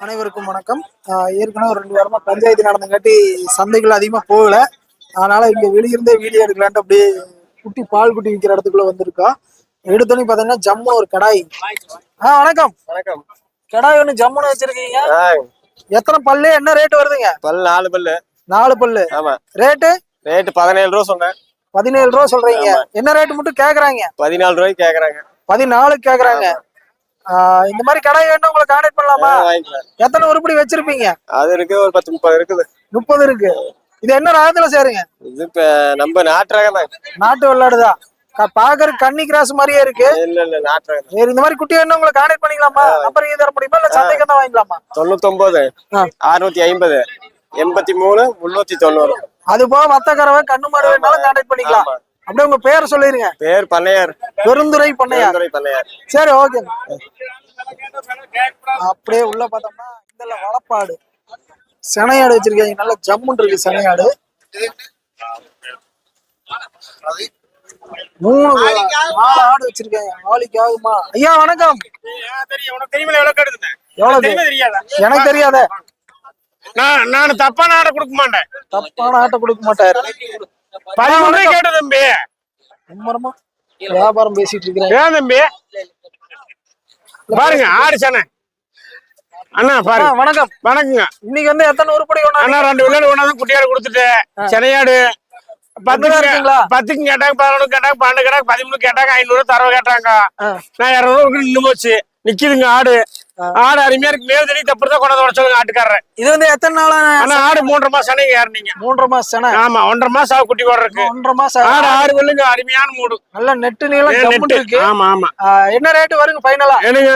அனைவருக்கும் வணக்கம். ஆஹ் ஏற்கனவே ஒரு ரெண்டு வாரமா பஞ்சாயத்து நடந்தங்காட்டி சந்தைகள் அதிகமா போகல. அதனால இங்க வெளியிருந்தே வீடியோ எடுக்கலான்ட்டு அப்படியே குட்டி பால் குட்டி விற்கிற இடத்துக்குள்ள வந்திருக்கோம் எடுத்தோன்னே பாத்தீங்கன்னா ஜம்மு ஒரு கடாய். ஆ வணக்கம். வணக்கம். கடாய் ஒண்ணு ஜம்முன்னு வச்சிருக்கீங்க. எத்தனை பல்லு? என்ன ரேட் வருதுங்க? பல் நாலு பல்லு. நாலு பல்லு. ஆமா. ரேட்டு ரேட்டு பதினேழு ரூபா சொன்னேன். பதினேழு ரூபா சொல்றீங்க. என்ன ரேட் மட்டும் கேக்குறாங்க? பதினாலு ரூபாய்க்கு கேக்குறாங்க. பதினாலு கேக்குறாங்க. ஆஹ் இந்த மாதிரி கடாய் வேணும் உங்களை கான்டாக்ட் பண்ணலாமா? எத்தனை உருப்படி வச்சிருப்பீங்க? அது இருக்கு ஒரு பத்து முப்பது இருக்குது. முப்பது இருக்கு. இது என்ன ரகத்துல சேருங்க? இது இப்ப நம்ம நாட்டு ரகம் தான். நாட்டு வெள்ளாடுதான் க- பாக்குற கன்னி கிராஸ் மாதிரியே இருக்கு. இல்ல இல்ல நாட்டு ரகம். வேற இந்த மாதிரி குட்டி வேணும் உங்களை கான்டாக்ட் பண்ணிக்கலாமா? நம்பர் இது தர முடியுமா? இல்ல சந்தைக்கு தான் வாங்கிக்கலாமா? தொண்ணூத்தொன்பது ஆ. அறுநூத்தி ஐம்பது எண்பத்தி மூணு முன்னூத்தி தொண்ணூறு. அது போக மத்த கறவை கண்ணு வேணாலும் கான்டாக்ட் பண்ணிக்கலாம். அப்படியே உங்க பேர் சொல்லிருங்க. பேர் பண்ணையார். பெருந்துரை பண்ணையா பெருந்துறை பண்ணையார். சரி ஓகே அப்படியே உள்ள பார்த்தோம்னா இந்த வளப்பாடு. செனையாடு வச்சிருக்காங்க. நல்ல ஜம்முன் இருக்கு செனையாடு. மூணு நாலு ஆடு வச்சிருக்காங்க. ஆளுக்கு ஆகுமா ஐயா வணக்கம் எவ்வளவு எனக்கு தெரியாத. நான் நான் தப்பான ஆடை கொடுக்க மாட்டேன். தப்பான ஆட்டை கொடுக்க மாட்டாரு. பதிமூணு கேட்ட தம்பி. வியாபாரம் பேசிட்டு இருக்கிறேன். ஏன் தம்பி? பாருங்க ஆடு சேனை அண்ணா பாருங்க வணக்கம். வணக்கங்க. இன்னைக்கு வந்து எத்தனை உருப்படி அண்ணா ஒண்ணா ரெண்டு விளையாடு ஒண்ணாதான் குட்டியாடு கொடுத்துட்டு சென்னையாடு. பத்துக்கு இருக்குங்களா? பத்துக்கு கேட்டாங்க பதினொன்று கேட்டாங்க பன்னெண்டு கேட்டாங்க பதிமூணு கேட்டாங்க ஐநூறு தரவை கேட்டாங்க. நான் இரநூறு நின்று போச்சு. நிக்குதுங்க ஆடு. ஆடு அருமையா இருக்கு. மேல் தண்ணி தப்பு தான் கொண்டாந்து சொல்லுங்க ஆட்டுக்காரர். இது வந்து எத்தனை நாளா ஆனா ஆடு மூன்றரை மாசம் சென்னைக்கு ஏறினீங்க. மூன்றரை மாசம் செனை ஆமா ஒன்றரை மாசம் ஆகு குட்டி போடுறதுக்கு ஒன்றரை மாசம் ஆடு ஆறு வெள்ளுங்க அருமையான மூடு. நல்ல நெட்டு நீளம். இருக்கு. ஆமா ஆமா. என்ன ரேட் வருங்க ஃபைனலா? என்னங்க?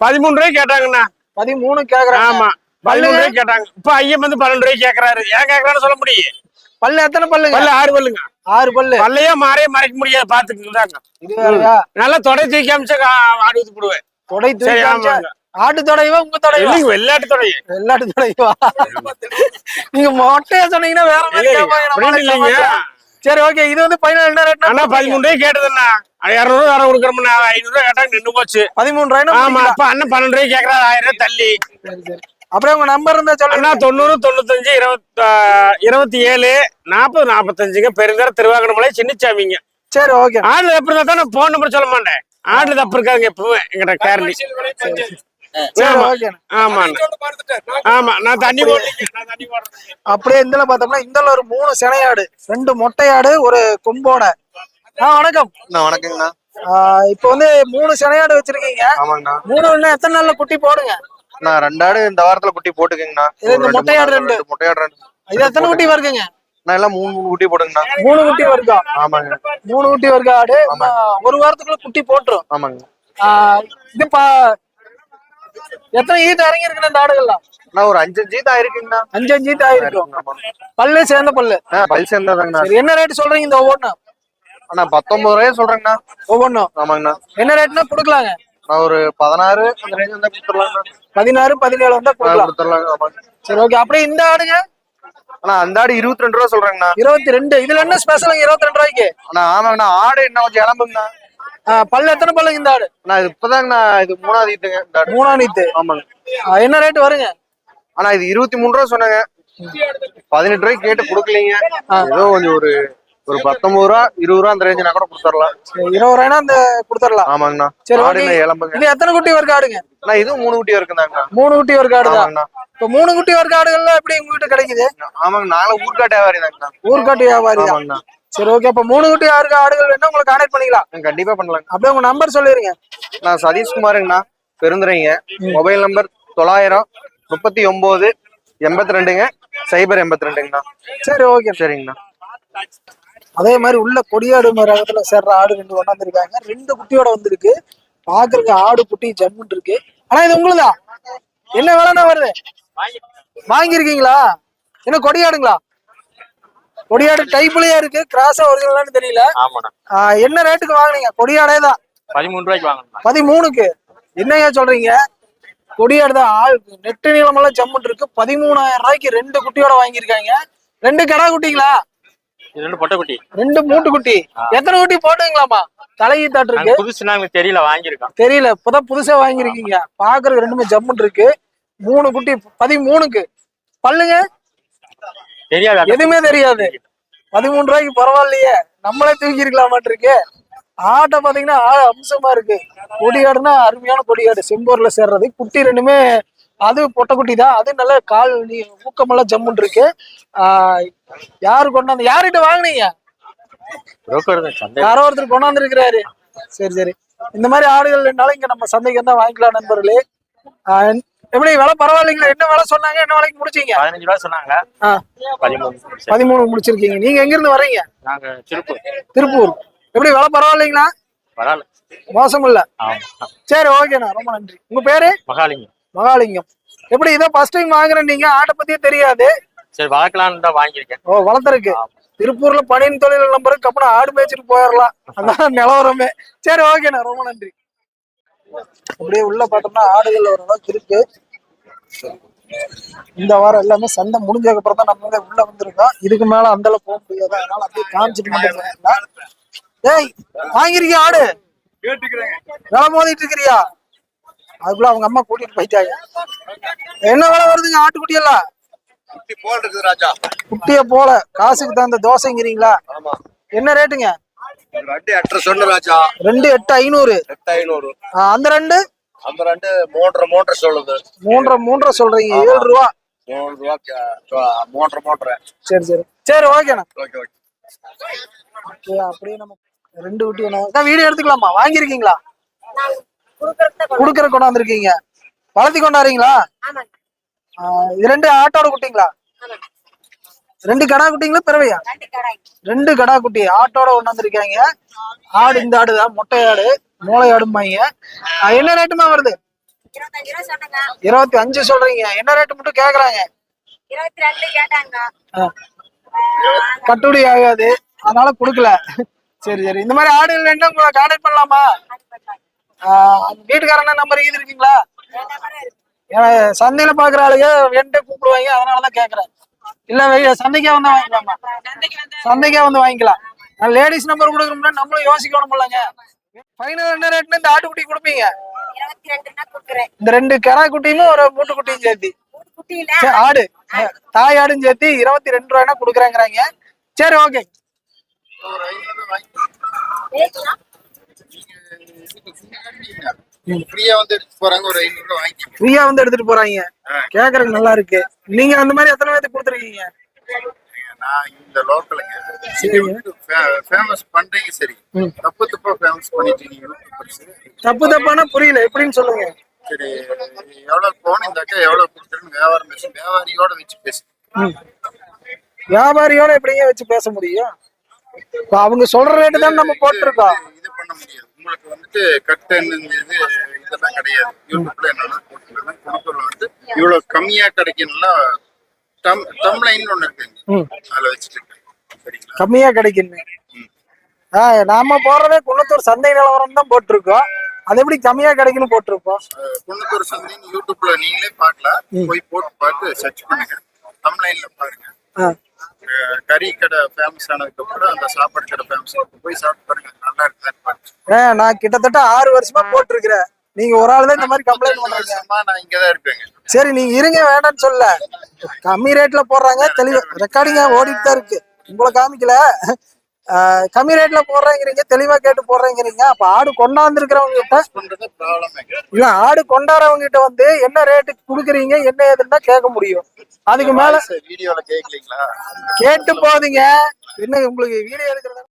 பதிமூணு ரூபாய் கேட்டாங்கண்ணா. பதிமூணு கேக்குறாங்க. ஆமா பதிமூணு ரூபாய் கேட்டாங்க. இப்ப ஐயன் வந்து பன்னெண்டு ரூபாய் கேக்குறாரு. ஏன் கேக்குறான்னு சொல்ல முடியும்? பல்லு எத்தனை பல்லுங்க? பல்ல ஆறு பல்லுங்க. ஆறு பல்லு. பல்லையே மாறையே மறைக்க முடியாது வேறயா? நல்லா தொடை தூக்கி அமிச்சு ஆடு ஊத்து போடுவேன். தொடை சரி, ஆமாங்க. ஆட்டு தொடைவா உங்க தொடைவா இல்லைங்க வெள்ளாட்டு தொடை வெள்ளாட்டு தொடைவா நீங்க மொட்டையா சொன்னீங்கன்னா வேற மாதிரி இல்லைங்க, கேட்பாங்க, அப்படின்னு நம்மளால இல்லைங்க. சமாளிக்கலாம். சரி ஓகே இது வந்து ஃபைனல் என்ன ரேட் அண்ணா பதிமூணு ரூபாய் கேட்டதுண்ணா. இரநூறு தர கொடுக்குறோம்ண்ணா. ஐநூறு ரூபாய் கேட்டாங்க நின்று போச்சு. பதிமூணு ரூபாய் ஆமா அப்ப அண்ணன் பன்னெண்டு ரூபாய் கேக்குறாரு ஆயிரம் ரூபாய் தள்ளி. அப்படியே உங்க நம்பர் இருந்தா அண்ணா சொல்லுங்க தொண்ணூறு தொண்ணூத்தஞ்சு இருபத்தி இருபத்தி ஏழு நாற்பது நாற்பத்தஞ்சுங்க. பெருந்தர திருவாங்கடமலை சின்னச்சாமிங்க. சரி ஓகே. தப்பு இருந்தா தான் போன் நம்பர் சொல்ல மாட்டேன். ஆடு தப்பு இருக்காதுங்க எப்பவுமே எங்கிட்ட கேரளி சரி ஆமா ஓகே ஆமா ஆமா நான் தண்ணி போட்டேன் நான் தண்ணி போடுறேன் அப்படியே இந்தல பார்த்தோம்னா இந்தல ஒரு மூணு சினையாடு ரெண்டு மொட்டையாடு ஒரு கொம்போட. ஆ வணக்கம். வணக்கங்கண்ணா. இப்போ வந்து மூணு சினையாடு வச்சிருக்கீங்க. மூணு எத்தனை நாள்ல குட்டி போடுங்க? அண்ணா ரெண்டாடு இந்த வாரத்துல குட்டி போட்டுக்கங்கண்ணா. இது இந்த ரெண்டு, மொட்டையாடு ரெண்டு. மொட்டையாடு ரெண்டு. இது எத்தனை குட்டி வருதுங்க? நான் எல்லாம் மூணு மூணு குட்டி போடுங்கண்ணா மூணு குட்டி வருதா? ஆமாங்க. மூணு குட்டி வருது? ஆடு ஒரு வாரத்துக்குள்ள குட்டி போட்டுரும். ஆமாங்க. இது பா எத்தனை ஈட்டு இறங்கி இந்த ஆடுகள்லாம்? அண்ணா ஒரு அஞ்சு அஞ்சு தான் இருக்குங்கண்ணா அஞ்சு அஞ்சு ஆயிருக்கும். ஆமா. பல்லு சேர்ந்த பல்லு. பல் சேர்ந்தாதாங்கண்ணா. சரி என்ன ரேட் சொல்றீங்க இந்த ஒவ்வொன்றும் அண்ணா பத்தொன்பது ரூபாய் சொல்றேங்கண்ணா. ஒவ்வொன்றும் ஆமாங்கண்ணா. என்ன ரேட்னா கொடுக்கலாங்க? நான் ஒரு பதினாறு அந்த ரேஞ்ச் வந்தா கொடுத்துடலாங்கண்ணா. பதினாறு பதினேழு வந்தா ஆமாங்க. சரி ஓகே அப்படியே இந்த ஆடுங்க அண்ணா அந்த ஆடு இருபத்தி ரெண்டு ரூபா சொல்றேங்கண்ணா. இருபத்தி ரெண்டு இதுல என்ன ஸ்பெஷல் இருபத்தி ரெண்டு ரூபாய்க்கு? அண்ணா ஆமாங்கண்ணா ஆடு என்ன கொஞ்சம் இளம்புங்கண்ணா. பல்லு எத்தனை பல்லுங்க இந்த ஆடு? அண்ணா இது இப்பதாங்கண்ணா இது மூணாவது ஈட்டுங்க இந்த ஆடு. மூணா நீத்து ஆமாங்க. என்ன ரேட் வருங்க? அண்ணா இது இருபத்தி மூணு ரூபா சொன்னாங்க. பதினெட்டு ரூபாய்க்கு கேட்டு கொடுக்கலீங்க. ஏதோ கொஞ்சம் ஒரு ஒரு பத்தொன்பது ரூபா இருபது ரூபா அந்த ரேஞ்சுனா கூட கொடுத்துடலாம். இருபது ரூபாய்னா அந்த கொடுத்துடலாம். ஆமாங்கண்ணா. சரி, ஆடு இளம்புங்க இது எத்தனை குட்டி வருது ஆடுங்க? அண்ணா இதுவும் மூணு குட்டி இருக்குதாங்கண்ணா மூணு குட்டி ஆடுதான் ஆமாங்கண்ணா. இப்ப மூணு குட்டி வருது ஆடுகள்லாம் எப்படி உங்க வீட்டு கிடைக்குது? ஆமாங்க நாங்களும் ஊர்காட்டு வியாபாரி தாங்கண்ணா. ஊர்காட்டு வியாபாரி ஆமாங்கண்ணா. சரி ஓகே அப்ப மூணு குட்டி ஆறு ஆடுகள் வேணா உங்களுக்கு கான்டாக்ட் பண்ணிக்கலாம். கண்டிப்பா பண்ணலாங்க. அப்படியே உங்க நம்பர் சொல்லிருங்க. நான் சதீஷ்குமாருங்கண்ணா பெருந்துறைங்க. மொபைல் நம்பர் தொள்ளாயிரம் முப்பத்தி ஒன்பது எண்பத்தி ரெண்டுங்க சைபர் எண்பத்தி ரெண்டுங்கண்ணா. சரி ஓகே சரிங்கண்ணா. அதே மாதிரி உள்ள கொடியாடு ரகத்துல சேர்ற ஆடு ரெண்டு கொண்டாந்துருக்காங்க ரெண்டு குட்டியோட வந்திருக்கு. பாக்குறதுக்கு ஆடு குட்டி ஜம்முன் இருக்கு. ஆனா இது உங்களுதா? என்ன விலைண்ணா வருது? வாங்கியிருக்கீங்களா? என்ன கொடியாடுங்களா? கொடியாடு டைப்லயே இருக்கு? கிராஸா ஒரிஜினலான்னு தெரியல. என்ன ரேட்டுக்கு வாங்குனீங்க? கொடியாடே தான். பதிமூணு ரூபாய்க்கு வாங்கணும் பதிமூணுக்கு? என்னய்யா சொல்றீங்க? கொடியாடு தான் ஆள். நெட்டு நீளமெல்லாம் ஜம்முன் இருக்கு. பதிமூணாயிரம் ரூபாய்க்கு ரெண்டு குட்டியோட வாங்கியிருக்காங்க. ரெண்டு கடா குட்டிங்களா? ரெண்டு பொட்டை குட்டி. ரெண்டு மூட்டு குட்டி. எத்தனை குட்டி போட்டுங்களாமா தலையீத்தாட்டு இருக்கு. புதுசு நாங்களுக்கு தெரியல வாங்கியிருக்கோம். தெரியல. இப்பதான் புதுசா வாங்கியிருக்கீங்க. பாக்குறதுக்கு ரெண்டுமே ஜம்முன் இருக்கு. மூணு குட்டி பதிமூணுக்கு. பல்லுங்க? தெரியாது எதுவுமே தெரியாது. பதிமூணு ரூபாய்க்கு பரவாயில்லையே. நம்மளே தூக்கி இருக்கலாமாட்டிருக்கு ஆட்டை பாத்தீங்கன்னா ஆ அம்சமா இருக்கு. கொடியாடுனா அருமையான கொடியாடு செம்பூர்ல சேர்றது. குட்டி ரெண்டுமே அது பொட்டை குட்டி தான் அது நல்ல கால் நீ ஊக்கமெல்லாம் ஜம்முன் இருக்கு. யாரு கொண்டாந்து யார்கிட்ட வாங்குனீங்க? யாரோ ஒருத்தர் கொண்டாந்து இருக்கிறாரு சரி சரி. இந்த மாதிரி ஆடுகள் இருந்தாலும் இங்க நம்ம சந்தைக்கு வந்தா வாங்கிக்கலாம் நண்பர்களே. எப்படி விலை பரவாயில்லைங்களா? என்ன விலை சொன்னாங்க? என்ன விலைக்கு முடிச்சீங்க? பதினஞ்சு ரூபா சொன்னாங்க. பதிமூணு. முடிச்சிருக்கீங்க. நீங்க எங்க இருந்து வர்றீங்க? நாங்க திருப்பூர். திருப்பூர். எப்படி விலை பரவாயில்லைங்களா? பரவாயில்ல. மோசம் இல்ல. சரி ஓகேண்ணா. ரொம்ப நன்றி. உங்க பேரு? மகாலிங்கம். மகாலிங்கம். எப்படி இதான் ஃபர்ஸ்ட் டைம் வாங்குறேன் நீங்க ஆட்டை பத்தியே தெரியாது. சரி வளர்க்கலான்னு தான் வாங்கியிருக்கேன். ஓ வளர்த்துருக்கு திருப்பூர்ல பணியின் தொழில் நம்பருக்கு அப்புறம் ஆடு மேய்ச்சிட்டு போயிடலாம். அதான் நிலவரமே. சரி ஓகேண்ணா ரொம்ப நன்றி. அப்படியே உள்ள பார்த்தோம்னா ஆடுகள் ஓரளவுக்கு இருக்கு. இந்த வாரம் எல்லாமே சந்தை முடிஞ்சதுக்கு அப்புறம் தான் நம்ம உள்ள வந்திருக்கோம். இதுக்கு மேல அந்த அளவு போக முடியாது. அதனால அப்படியே காமிச்சிட்டு மட்டும். டேய் வாங்கிருக்கிய ஆடு? விலை மோதிட்டு இருக்கிறியா? அதுக்குள்ள அவங்க அம்மா கூட்டிட்டு போயிட்டாங்க. என்ன விலை வருதுங்க ஆட்டுக்குட்டி எல்லாம் குட்டிய போல. காசுக்கு தகுந்த தோசைங்கிறீங்களா? என்ன ரேட்டுங்க? ரெண்டு சொன்ன ராஜா. ரெண்டு எட்டு ஐநூறு. எட்டு ஐநூறு. அந்த ரெண்டு? அந்த ரெண்டு மூன்றரை மூன்றரை சொல்லுது. மூன்றரை மூன்றரை சொல்றீங்க. ஏழு ரூபா. மூணு ரூபா மூன்றரை மூன்றரை. சரி சரி. சரி ஓகேண்ணா. Okay okay. ஓகே அப்படியே நம்ம ரெண்டு குட்டி வீடியோ எடுத்துக்கலாமா? வாங்கியிருக்கீங்களா? குடுக்கற கொண்டாந்துருக்கீங்க. வளர்த்தி கொண்டாடுறீங்களா? ஆ, இது ரெண்டு ஆட்டோட குட்டிங்களா? ரெண்டு கடா குட்டிங்களா பிறவையா? ரெண்டு கடா குட்டி. ஆட்டோட கொண்டாந்துருக்காங்க ஆடு இந்த ஆடு தான் மொட்டை ஆடு மூளை ஆடுமாங்க ஆ, என்ன ரேட்டுமா வருது? இருபத்தி அஞ்சு சொல்றீங்க. என்ன ரேட்டு மட்டும் கேக்குறாங்க. கட்டுப்படி ஆகாது. அதனால கொடுக்கல. சரி சரி. இந்த மாதிரி ஆடுகள் என்ன உங்களை கான்டாக்ட் பண்ணலாமா. வீட்டுக்காரன நம்பர் இது இருக்குங்களா? சந்தையில பாக்குற ஆளுங்க என்கிட்ட கூப்பிடுவாங்க அதனாலதான் கேக்குறேன். இல்ல சந்தைக்கே வந்து வாங்கிக்கலாமா? சந்தைக்கே வந்து வாங்கிக்கலாம். லேடிஸ் நம்பர் கொடுக்கணும்னா நம்மளும் யோசிக்கணும் இல்லைங்க ஃபைனல் என்ன ரேட்னு இந்த ஆட்டுக்குட்டி கொடுப்பீங்க? இந்த ரெண்டு கெடா குட்டியும் ஒரு மூட்டு குட்டியும் சேர்த்து ஆடு. தாய் ஆடும் சேர்த்து இருபத்தி ரெண்டு ரூபாய்னா கொடுக்குறேங்கிறாங்க. சரி ஓகே ஃப்ரீயா வந்து எடுத்து போறாங்க ஒரு ஐநூறு வாங்கிக்கோங்க ஃப்ரீயா வந்து எடுத்துட்டு போறாங்க. கேக்குறதுக்கு நல்லா இருக்கு. நீங்க அந்த மாதிரி எத்தனை பேருக்கு கொடுத்துருக்கீங்க? நான் இந்த லோக்கலுங்க. ஃபேமஸ் பண்றீங்க சரி. தப்பு தப்பா ஃபேமஸ் பண்ணிட்டு இருக்கீங்க தப்பு தப்பானா புரியல எப்படின்னு சொல்லுங்க. சரி எவ்வளவு போன் இந்த அக்கா எவ்வளவு கொடுத்துருன்னு வியாபாரம் பேசு வியாபாரியோட வச்சு பேசு. வியாபாரியோட எப்படிங்க வச்சு பேச முடியும்? அவங்க சொல்ற ரேட்டு தான் நம்ம போட்டிருக்கோம். இது பண்ண முடியாது. உங்களுக்கு வந்துட்டு கட்டுன்னு இது இதெல்லாம் கிடையாது. யூடியூப்ல என்னன்னா போட்டுருக்கேன் குணத்தூர்ல வந்து இவ்வளவு கம்மியா கிடைக்கும்னா டம் டம்லைன் ஒண்ணு இருக்குங்க. அதுல வச்சுட்டு. சரிங்களா? கம்மியா கிடைக்குன்னு ஆ நாம போறதே குன்னத்தூர் சந்தை நிலவரம் தான் போட்டிருக்கோம். அது எப்படி கம்மியா கிடைக்குன்னு போட்டிருக்கோம்? அஹ் குன்னத்தூர் சந்தைன்னு யூடியூப்ல நீங்களே பார்க்கலாம். போய் போட்டு பார்த்து சர்ச் பண்ணுங்க. டம்லைன்ல பாருங்க. கறி கடை ஃபேமஸ் ஆனதுக்கு அப்புறம் அந்த சாப்பாடு கடை ஃபேமஸ் போய் சாப்பிட்டு பாருங்க நல்லா ஆ, நான் கிட்டத்தட்ட ஆறு வருஷமா போட்டிருக்கிறேன். நீங்க ஒரு ஆள் தான் இந்த மாதிரி கம்ப்ளைண்ட் பண்றீங்க. நான் இங்கதான் இருப்பேங்க. சரி நீங்க இருங்க வேண்டாம்னு சொல்ல. கம்மி ரேட்ல போடுறாங்க தெளிவா ரெக்கார்டிங்க ஓடிட்டு தான் இருக்கு. உங்களை காமிக்கல. கம்மி ரேட்ல போடுறேங்கிறீங்க தெளிவா கேட்டு போடுறேங்கிறீங்க. அப்ப ஆடு கொண்டாந்துருக்கிறவங்க கிட்ட இல்ல ஆடு கொண்டாடுறவங்க கிட்ட வந்து என்ன ரேட்டுக்கு கொடுக்குறீங்க என்ன ஏதுன்னு தான் கேட்க முடியும். அதுக்கு மேல வீடியோல கேட்கலீங்களா கேட்டு போகுதுங்க என்ன உங்களுக்கு வீடியோ எடுக்கிறத